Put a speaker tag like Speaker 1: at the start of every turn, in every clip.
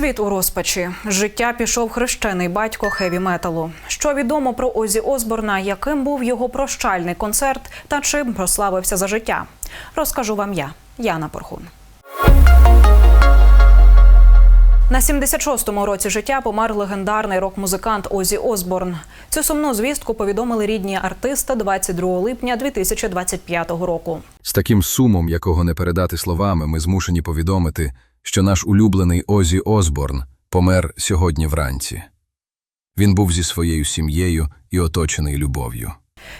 Speaker 1: Світ у розпачі. Життя пішов хрещений батько хеві металу. Що відомо про Озі Осборна, яким був його прощальний концерт та чим прославився за життя? Розкажу вам я, Яна Порхун. На 76-му році життя помер легендарний рок-музикант Озі Осборн. Цю сумну звістку повідомили рідні артиста 22 липня 2025 року.
Speaker 2: З таким сумом, якого не передати словами, ми змушені повідомити, що наш улюблений Озі Осборн помер сьогодні вранці. Він був зі своєю сім'єю і оточений любов'ю.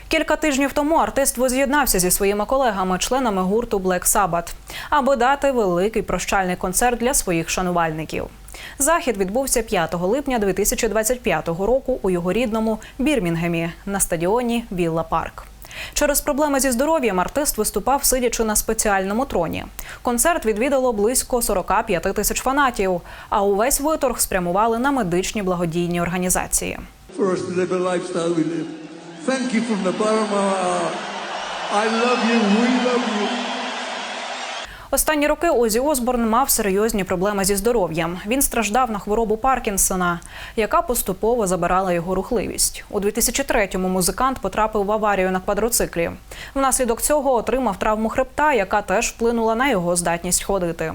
Speaker 1: Кілька тижнів тому артист воз'єднався зі своїми колегами, членами гурту Black Sabbath, аби дати великий прощальний концерт для своїх шанувальників. Захід відбувся 5 липня 2025 року у його рідному Бірмінгемі на стадіоні Вілла Парк. Через проблеми зі здоров'ям артист виступав, сидячи на спеціальному троні. Концерт відвідало близько 45 тисяч фанатів, а увесь виторг спрямували на медичні благодійні організації.
Speaker 3: Thank you from the bottom of our heart. I love you.
Speaker 1: Останні роки Озі Осборн мав серйозні проблеми зі здоров'ям. Він страждав на хворобу Паркінсона, яка поступово забирала його рухливість. У 2003-му музикант потрапив в аварію на квадроциклі. Внаслідок цього отримав травму хребта, яка теж вплинула на його здатність ходити.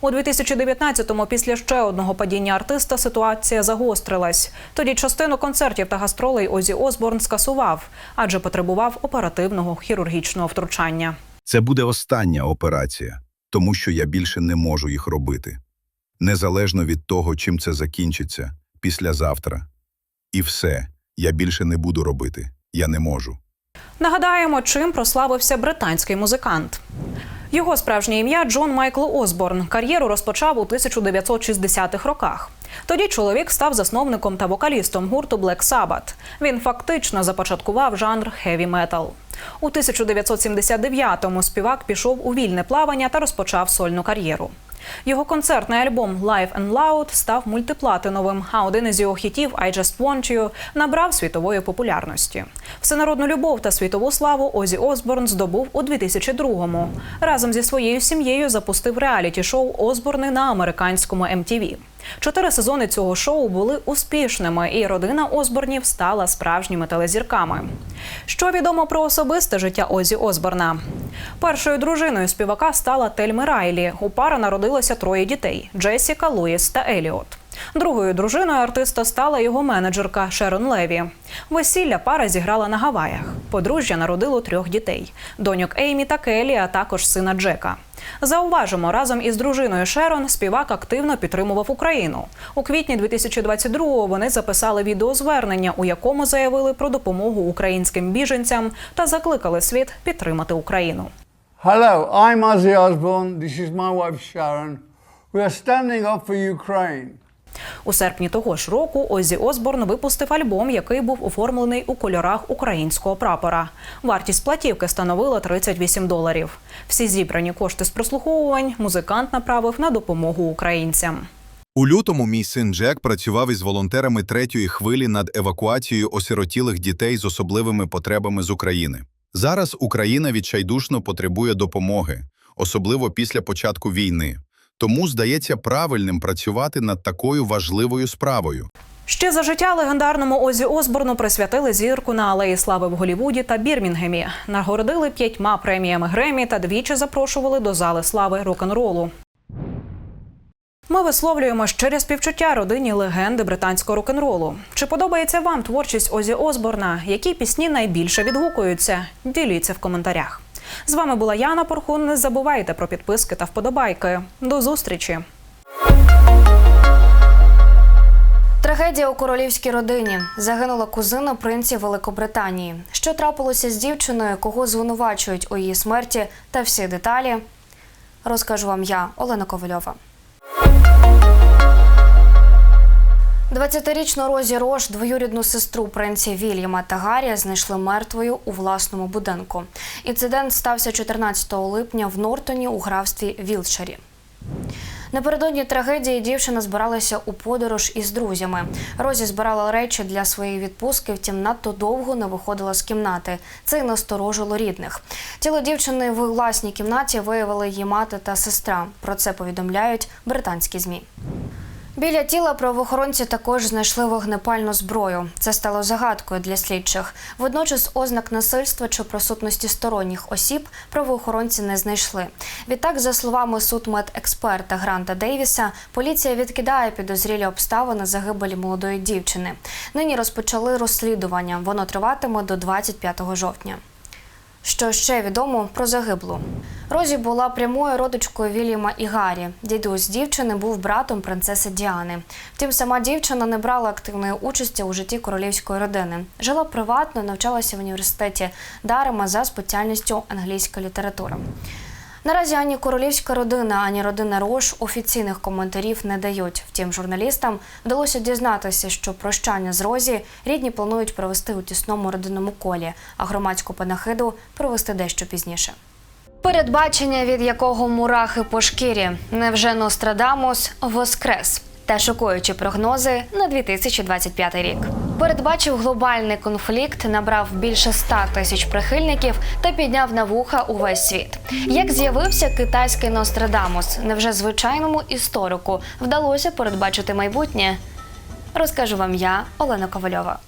Speaker 1: У 2019-му після ще одного падіння артиста ситуація загострилась. Тоді частину концертів та гастролей Озі Осборн скасував, адже потребував оперативного хірургічного втручання.
Speaker 4: Це буде остання операція, тому що я більше не можу їх робити. Незалежно від того, чим це закінчиться, післязавтра. І все, я більше не буду робити. Я не можу.
Speaker 1: Нагадаємо, чим прославився британський музикант. Його справжнє ім'я Джон Майкл Осборн. Кар'єру розпочав у 1960-х роках. Тоді чоловік став засновником та вокалістом гурту Black Sabbath. Він фактично започаткував жанр хеві метал. У 1979-му співак пішов у вільне плавання та розпочав сольну кар'єру. Його концертний альбом Live and Loud став мультиплатиновим, а один із його хітів I Just Want You набрав світової популярності. Всенародну любов та світову славу Озі Осборн здобув у 2002-му. Разом зі своєю сім'єю запустив реаліті-шоу Осборни на американському MTV. Чотири сезони цього шоу були успішними, і родина Осборнів стала справжніми телезірками. Що відомо про особисте життя Озі Осборна? Першою дружиною співака стала Тельми Райлі. У пара народилося троє дітей: Джесіка, Луїс та Еліот. Другою дружиною артиста стала його менеджерка Шерон Леві. Весілля пара зіграла на Гаваях. Подружжя народило трьох дітей: доньок Еймі та Келі, а також сина Джека. Зауважимо, разом із дружиною Шерон співак активно підтримував Україну. У квітні 2022-го вони записали відеозвернення, у якому заявили про допомогу українським біженцям та закликали світ підтримати Україну.
Speaker 5: Hello, I'm Ozzy Osbourne. This is my wife Sharon. We are standing up for Ukraine.
Speaker 1: У серпні того ж року Озі Осборн випустив альбом, який був оформлений у кольорах українського прапора. Вартість платівки становила 38 доларів. Всі зібрані кошти з прослуховувань музикант направив на допомогу українцям.
Speaker 4: У лютому мій син Джек працював із волонтерами третьої хвилі над евакуацією осиротілих дітей з особливими потребами з України. Зараз Україна відчайдушно потребує допомоги, особливо після початку війни. Тому здається правильним працювати над такою важливою справою.
Speaker 1: Ще за життя легендарному Озі Осборну присвятили зірку на алеї слави в Голівуді та Бірмінгемі. Нагородили п'ятьма преміями Гремі та двічі запрошували до зали слави рок-н-ролу. Ми висловлюємо щире співчуття родині легенди британського рок-н-ролу. Чи подобається вам творчість Озі Осборна? Які пісні найбільше відгукуються? Діліться в коментарях. З вами була Яна Порхун. Не забувайте про підписки та вподобайки. До зустрічі!
Speaker 6: Трагедія у королівській родині загинула кузина принців Великобританії. Що трапилося з дівчиною, кого звинувачують у її смерті, та всі деталі розкажу вам я, Олена Ковальова. 20-річну Розі Рош, двоюрідну сестру принців Вільяма та Гаррі, знайшли мертвою у власному будинку. Інцидент стався 14 липня в Нортоні у графстві Вілтширі. Напередодні трагедії дівчина збиралася у подорож із друзями. Розі збирала речі для своєї відпустки, втім надто довго не виходила з кімнати. Це й насторожило рідних. Тіло дівчини в власній кімнаті виявили її мати та сестра. Про це повідомляють британські змі. Біля тіла правоохоронці також знайшли вогнепальну зброю. Це стало загадкою для слідчих. Водночас ознак насильства чи присутності сторонніх осіб правоохоронці не знайшли. Відтак, за словами судмедексперта Гранта Дейвіса, поліція відкидає підозрілі обставини загибелі молодої дівчини. Нині розпочали розслідування. Воно триватиме до 25 жовтня. Що ще відомо про загиблу? Розі була прямою родичкою Вільяма і Гаррі. Дідусь дівчини був братом принцеси Діани. Втім, сама дівчина не брала активної участі у житті королівської родини. Жила приватно, навчалася в університеті Дарема за спеціальністю англійська література. Наразі ані королівська родина, ані родина Рош офіційних коментарів не дають. Втім, журналістам вдалося дізнатися, що прощання з Розі рідні планують провести у тісному родинному колі, а громадську панахиду провести дещо пізніше. Передбачення, від якого мурахи по шкірі. Невже Нострадамус воскрес? Та шокуючі прогнози на 2025 рік. Передбачив глобальний конфлікт, набрав більше 100 тисяч прихильників та підняв на вуха увесь світ. Як з'явився китайський Нострадамус? Невже звичайному історику вдалося передбачити майбутнє? Розкажу вам я, Олена Ковальова.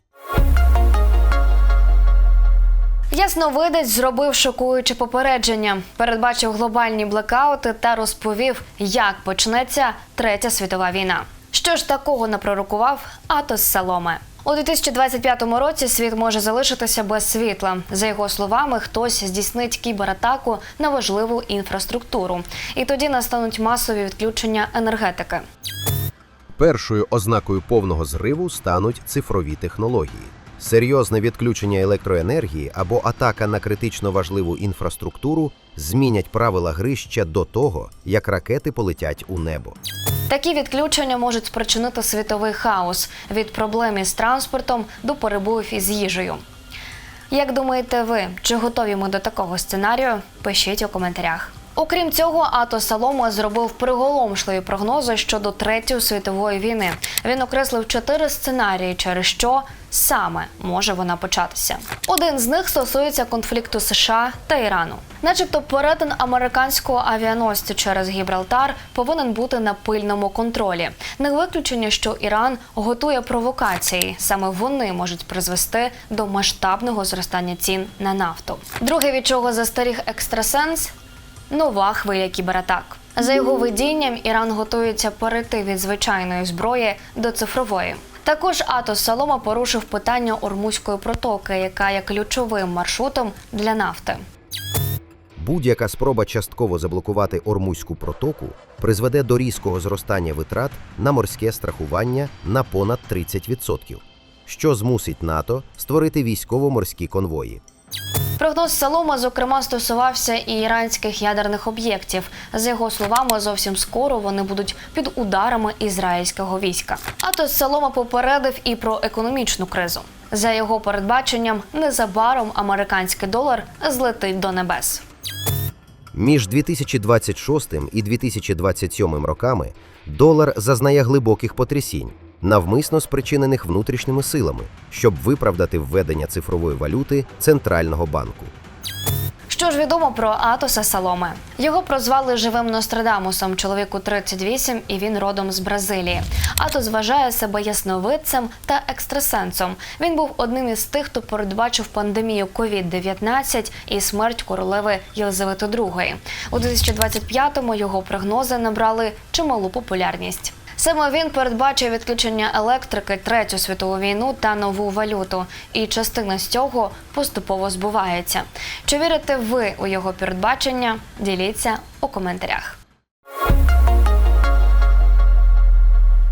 Speaker 6: Ясновидець зробив шокуюче попередження, передбачив глобальні блекаути та розповів, як почнеться третя світова війна. Що ж такого напророкував Атос Саломе? У 2025 році світ може залишитися без світла. За його словами, хтось здійснить кібератаку на важливу інфраструктуру, і тоді настануть масові відключення енергетики.
Speaker 7: Першою ознакою повного зриву стануть цифрові технології. Серйозне відключення електроенергії або атака на критично важливу інфраструктуру змінять правила гри ще до того, як ракети полетять у небо.
Speaker 6: Такі відключення можуть спричинити світовий хаос від проблем із транспортом до перебоїв із їжею. Як думаєте ви, чи готові ми до такого сценарію? Пишіть у коментарях. Окрім цього, Ато Салома зробив приголомшливі прогнози щодо третьої світової війни. Він окреслив чотири сценарії, через що саме може вона початися. Один з них стосується конфлікту США та Ірану. Начебто, перетин американського авіаносця через Гібралтар повинен бути на пильному контролі. Не виключення, що Іран готує провокації. Саме вони можуть призвести до масштабного зростання цін на нафту. Друге, від чого застеріг екстрасенс нова хвиля кібератак. За його видінням, Іран готується перейти від звичайної зброї до цифрової. Також Атос Салома порушив питання Ормузької протоки, яка є ключовим маршрутом для нафти.
Speaker 7: Будь-яка спроба частково заблокувати Ормузьку протоку призведе до різкого зростання витрат на морське страхування на понад 30%, що змусить НАТО створити військово-морські конвої.
Speaker 6: Прогноз Салома, зокрема, стосувався і іранських ядерних об'єктів. За його словами, зовсім скоро вони будуть під ударами ізраїльського війська. Атос Салома попередив і про економічну кризу. За його передбаченням, незабаром американський долар злетить до небес.
Speaker 7: Між 2026 і 2027 роками долар зазнає глибоких потрясінь, навмисно спричинених внутрішніми силами, щоб виправдати введення цифрової валюти центрального банку.
Speaker 6: Що ж відомо про Атоса Саломе? Його прозвали живим Нострадамусом, чоловіку 38, і він родом з Бразилії. Атос вважає себе ясновидцем та екстрасенсом. Він був одним із тих, хто передбачив пандемію COVID-19 і смерть королеви Єлизавети II. У 2025-му його прогнози набрали чималу популярність. Саме він передбачив відключення електрики, третю світову війну та нову валюту. І частина з цього поступово збувається. Чи вірите ви у його передбачення? Діліться у коментарях.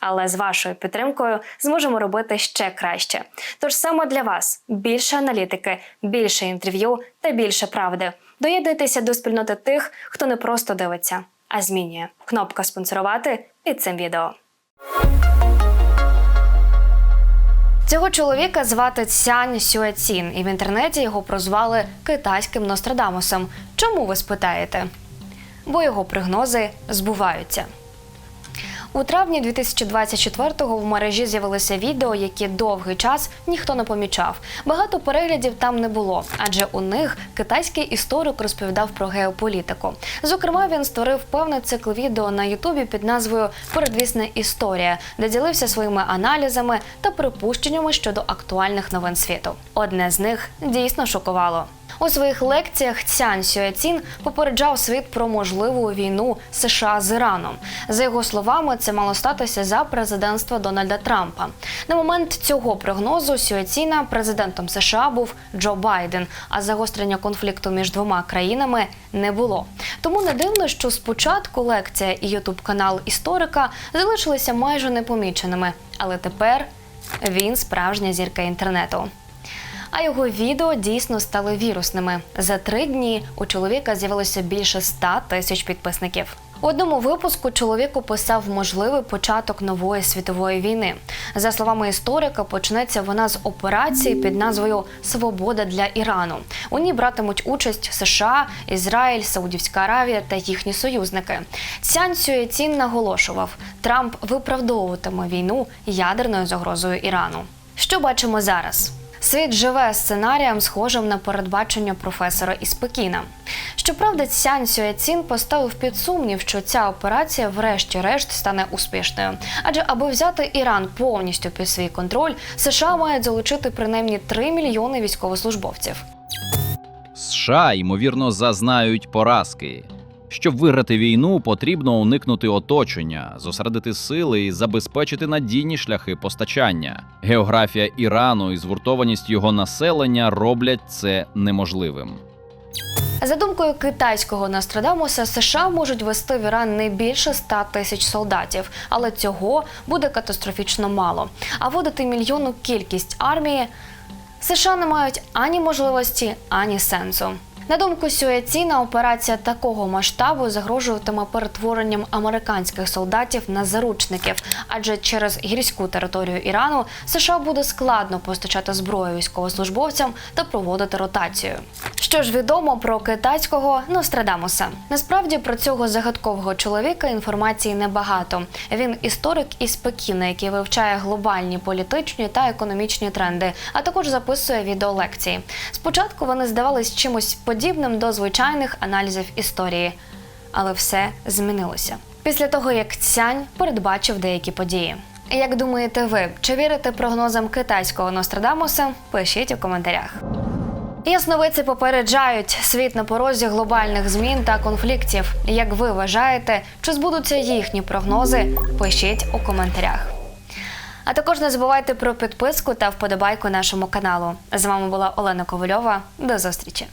Speaker 6: Але з вашою підтримкою зможемо робити ще краще. Тож саме для вас більше аналітики, більше інтерв'ю та більше правди. Доєднуйтеся до спільноти тих, хто не просто дивиться, а змінює. Кнопка спонсорувати під цим відео. Цього чоловіка звати Цянь Сюецін, і в інтернеті його прозвали китайським Нострадамусом. Чому ви спитаєте? Бо його прогнози збуваються. У травні 2024-го в мережі з'явилося відео, які довгий час ніхто не помічав. Багато переглядів там не було, адже у них китайський історик розповідав про геополітику. Зокрема, він створив певний цикл відео на Ютубі під назвою Передвісна історія, де ділився своїми аналізами та припущеннями щодо актуальних новин світу. Одне з них дійсно шокувало. У своїх лекціях Цянь Сюецін попереджав світ про можливу війну США з Іраном. За його словами, це мало статися за президентства Дональда Трампа. На момент цього прогнозу Сюеціна президентом США був Джо Байден, а загострення конфлікту між двома країнами не було. Тому не дивно, що спочатку лекція і ютуб канал історика залишилися майже непоміченими, але тепер він справжня зірка інтернету. А його відео дійсно стали вірусними. За три дні у чоловіка з'явилося більше 100 тисяч підписників. У одному випуску чоловік описав можливий початок нової світової війни. За словами історика, почнеться вона з операції під назвою Свобода для Ірану. У ній братимуть участь США, Ізраїль, Саудівська Аравія та їхні союзники. Цянь Сюєцін наголошував, Трамп виправдовуватиме війну ядерною загрозою Ірану. Що бачимо зараз? Світ живе сценарієм, схожим на передбачення професора із Пекіна. Щоправда, Цянь Сюєцін поставив під сумнів, що ця операція, врешті-решт, стане успішною. Адже аби взяти Іран повністю під свій контроль, США мають залучити принаймні 3 мільйони військовослужбовців.
Speaker 8: США ймовірно зазнають поразки. Щоб виграти війну, потрібно уникнути оточення, зосередити сили і забезпечити надійні шляхи постачання. Географія Ірану і згуртованість його населення роблять це неможливим.
Speaker 6: За думкою китайського Нострадамуса, США можуть вести в Іран не більше 100 тисяч солдатів, але цього буде катастрофічно мало. А вводити мільйонну кількість армії США не мають ані можливості, ані сенсу. На думку Сюеціна, операція такого масштабу загрожуватиме перетворенням американських солдатів на заручників, адже через гірську територію Ірану США буде складно постачати зброю військовослужбовцям та проводити ротацію. Що ж відомо про китайського Нострадамуса? Насправді про цього загадкового чоловіка інформації небагато. Він історик із Пекіна, який вивчає глобальні політичні та економічні тренди, а також записує відеолекції. Спочатку вони здавались чимось подібним до звичайних аналізів історії, але все змінилося після того, як Цянь передбачив деякі події. Як думаєте ви, чи вірите прогнозам китайського Нострадамуса? Пишіть у коментарях. Ясновидці попереджають світ на порозі глобальних змін та конфліктів. Як ви вважаєте, чи збудуться їхні прогнози? Пишіть у коментарях. А також не забувайте про підписку та вподобайку нашому каналу. З вами була Олена Ковальова. До зустрічі!